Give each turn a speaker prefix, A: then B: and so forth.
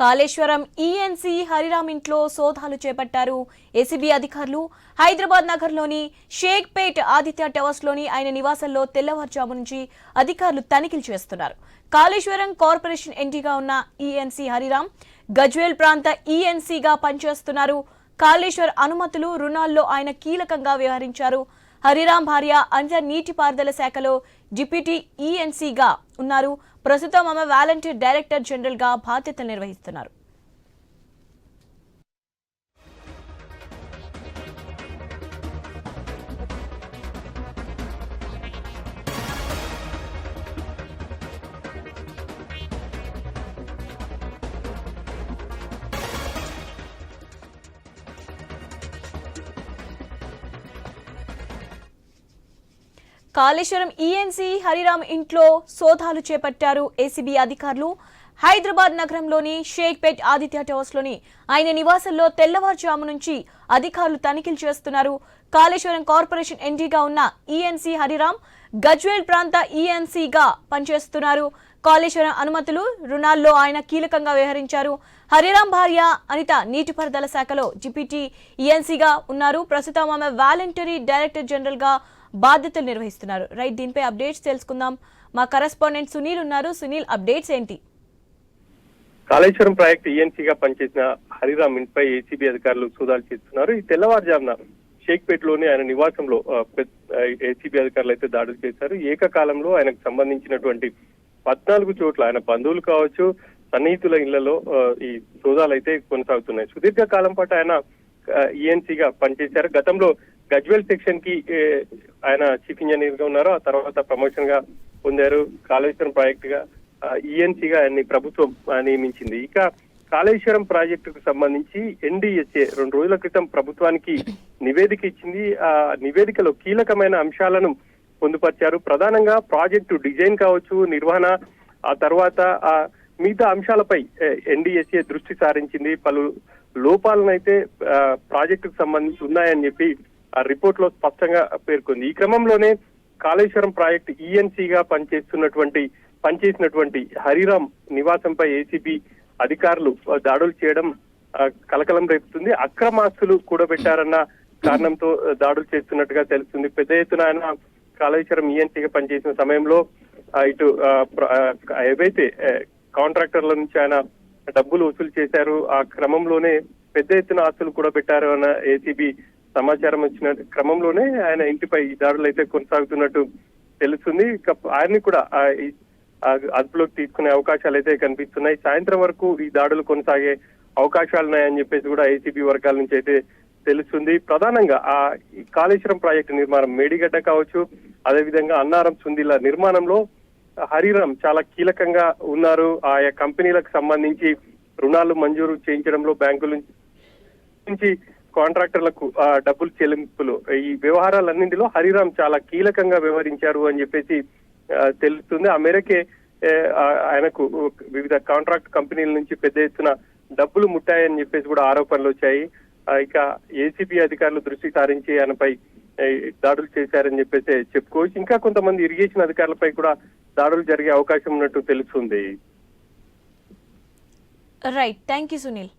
A: Kaleshwaram ENC Hariram ఇంట్లో సోదాలు చేపట్టారు. ఏసీబీ అధికారులు హైదరాబాద్ నగర్లోని షేక్పేట్ ఆదిత్య టవర్స్లోని ఆయన నివాసంలో తెల్లవారుజాము నుంచి అధికారులు తనిఖీలు చేస్తున్నారు. కాళేశ్వరం కార్పొరేషన్ ఎంటీగా ఉన్న ఈఎన్సీ హరిరామ్ గజ్వేల్ ప్రాంత ఈఎన్సీగా పనిచేస్తున్నారు. కాళేశ్వర్ అనుమతులు రుణాల్లో ఆయన కీలకంగా వ్యవహరించారు. హరిరామ్ భార్య అంజ నీటిపారుదల శాఖలో డిప్యూటీ ఈఎన్సీగా ఉన్నారు. ప్రస్తుతం ఆమె వాలంటీర్ డైరెక్టర్ జనరల్గా బాధ్యతలు నిర్వహిస్తున్నారు. కాళేశ్వరం ఈఎన్సీ హరిరామ్ ఇంట్లో సోదాలు చేపట్టారు ఏసీబీ అధికారులు. హైదరాబాద్ నగరంలోని షేక్పేట్ ఆదిత్య టవర్స్లోని ఆయన నివాసంలో తెల్లవారుజాము నుంచి అధికారులు తనిఖీలు చేస్తున్నారు. కాళేశ్వరం కార్పొరేషన్ ఎండీగా ఉన్న ఈఎన్సీ హరిరామ్ గజ్వేల్ ప్రాంత ఈఎన్సీగా పనిచేస్తున్నారు. కాళేశ్వరం అనుమతులు రుణాల్లో ఆయన కీలకంగా వ్యవహరించారు. హరిరామ్ భార్య అనిత నీటిపారుదల శాఖలో డిప్యూటీ ఈఎన్సీగా ఉన్నారు. ప్రస్తుతం ఆమె వాలంటరీ డైరెక్టర్ జనరల్గా బాధ్యతలు నిర్వహిస్తున్నారు. రైట్ దీనిపై అప్డేట్స్ తెలుసుకుందాం. మా కరెస్పాండెంట్ సునీల్ ఉన్నారు. సునీల్ అప్డేట్స్ ఏంటి?
B: కాళేశ్వరం ప్రాజెక్టు ఈఎన్సీగా పనిచేసిన హరిరామ్ ఇంటిపై ఏసీబీ అధికారులు సూదాలు చేస్తున్నారు. ఈ తెల్లవారుజామున షేక్పేట్లోని ఆయన నివాసంలో ఏసీబీ అధికారులు అయితే దాడులు చేశారు. ఏకకాలంలో ఆయనకు సంబంధించినటువంటి పద్నాలుగు చోట్ల ఆయన బంధువులు కావచ్చు సన్నిహితుల ఇళ్ళలో ఈ సోదాలు అయితే కొనసాగుతున్నాయి. సుదీర్ఘ కాలం పాటు ఆయన ఈఎన్సీగా పనిచేశారు. గతంలో గజ్వెల్ సెక్షన్కి ఆయన చీఫ్ ఇంజనీర్గా ఉన్నారు ఆ తర్వాత ప్రమోషన్గా పొందారు. కాళేశ్వరం ప్రాజెక్ట్గా ఈఎన్సీగా ఆయన్ని ప్రభుత్వం నియమించింది. ఇక కాళేశ్వరం ప్రాజెక్టుకు సంబంధించి ఎన్డీఎస్ఏ రెండు రోజుల క్రితం ప్రభుత్వానికి నివేదిక ఇచ్చింది. ఆ నివేదికలో కీలకమైన అంశాలను పొందుపరిచారు. ప్రధానంగా ప్రాజెక్టు డిజైన్ కావచ్చు నిర్వహణ ఆ తర్వాత ఆ మిగతా అంశాలపై ఎన్డీఎస్ఏ దృష్టి సారించింది. పలు లోపాలనైతే ప్రాజెక్టుకు సంబంధించి ఉన్నాయని చెప్పి రిపోర్ట్లో స్పష్టంగా పేర్కొంది. ఈ క్రమంలోనే కాళేశ్వరం ప్రాజెక్ట్ ఈఎన్సీగా పనిచేస్తున్నటువంటి పనిచేసినటువంటి హరిరామ్ నివాసంపై ఏసీబీ అధికారులు దాడులు చేయడం కలకలం రేపుతుంది. అక్రమాస్తులు కూడబెట్టారన్న కారణంతో దాడులు చేస్తున్నట్టుగా తెలుస్తుంది. పెద్ద ఎత్తున ఆయన కాళేశ్వరం ఈఎన్సీగా పనిచేసిన సమయంలో ఇటు ఏవైతే కాంట్రాక్టర్ల నుంచి ఆయన డబ్బులు వసూలు చేశారు ఆ క్రమంలోనే పెద్ద ఎత్తున ఆస్తులు కూడా పెట్టారు అన్న ఏసీబీ సమాచారం వచ్చిన క్రమంలోనే ఆయన ఇంటిపై దాడులు అయితే కొనసాగుతున్నట్టు తెలుస్తుంది. ఆయన్ని కూడా అదుపులోకి తీసుకునే అవకాశాలు అయితే కనిపిస్తున్నాయి. సాయంత్రం వరకు ఈ దాడులు కొనసాగే అవకాశాలు ఉన్నాయని చెప్పేసి కూడా ఏసీబీ వర్గాల నుంచి అయితే తెలుస్తుంది. ప్రధానంగా ఆ కాళేశ్వరం ప్రాజెక్టు నిర్మాణం మేడిగడ్డ కావచ్చు అదేవిధంగా అన్నారం సుందిల నిర్మాణంలో హరిరామ్ చాలా కీలకంగా ఉన్నారు. ఆయా కంపెనీలకు సంబంధించి రుణాలు మంజూరు చేయించడంలో బ్యాంకుల నుంచి కాంట్రాక్టర్లకు డబ్బులు చెల్లింపులు. ఈ వ్యవహారాలన్నింటిలో హరిరామ్ చాలా కీలకంగా వ్యవహరించారు అని చెప్పేసి తెలుస్తుంది. ఆ మేరకే ఆయనకు వివిధ కాంట్రాక్ట్ కంపెనీల నుంచి పెద్ద ఎత్తున డబ్బులు ముట్టాయని చెప్పేసి కూడా ఆరోపణలు వచ్చాయి. ఇక ఏసీబీ అధికారులు దృష్టి సారించి ఆయనపై దాడులు చేశారని చెప్పేసి చెప్పుకోవచ్చు. ఇంకా కొంతమంది ఇరిగేషన్ అధికారులపై కూడా దాడులు జరిగే అవకాశం ఉన్నట్టు తెలుస్తుంది.
A: Right thank you Sunil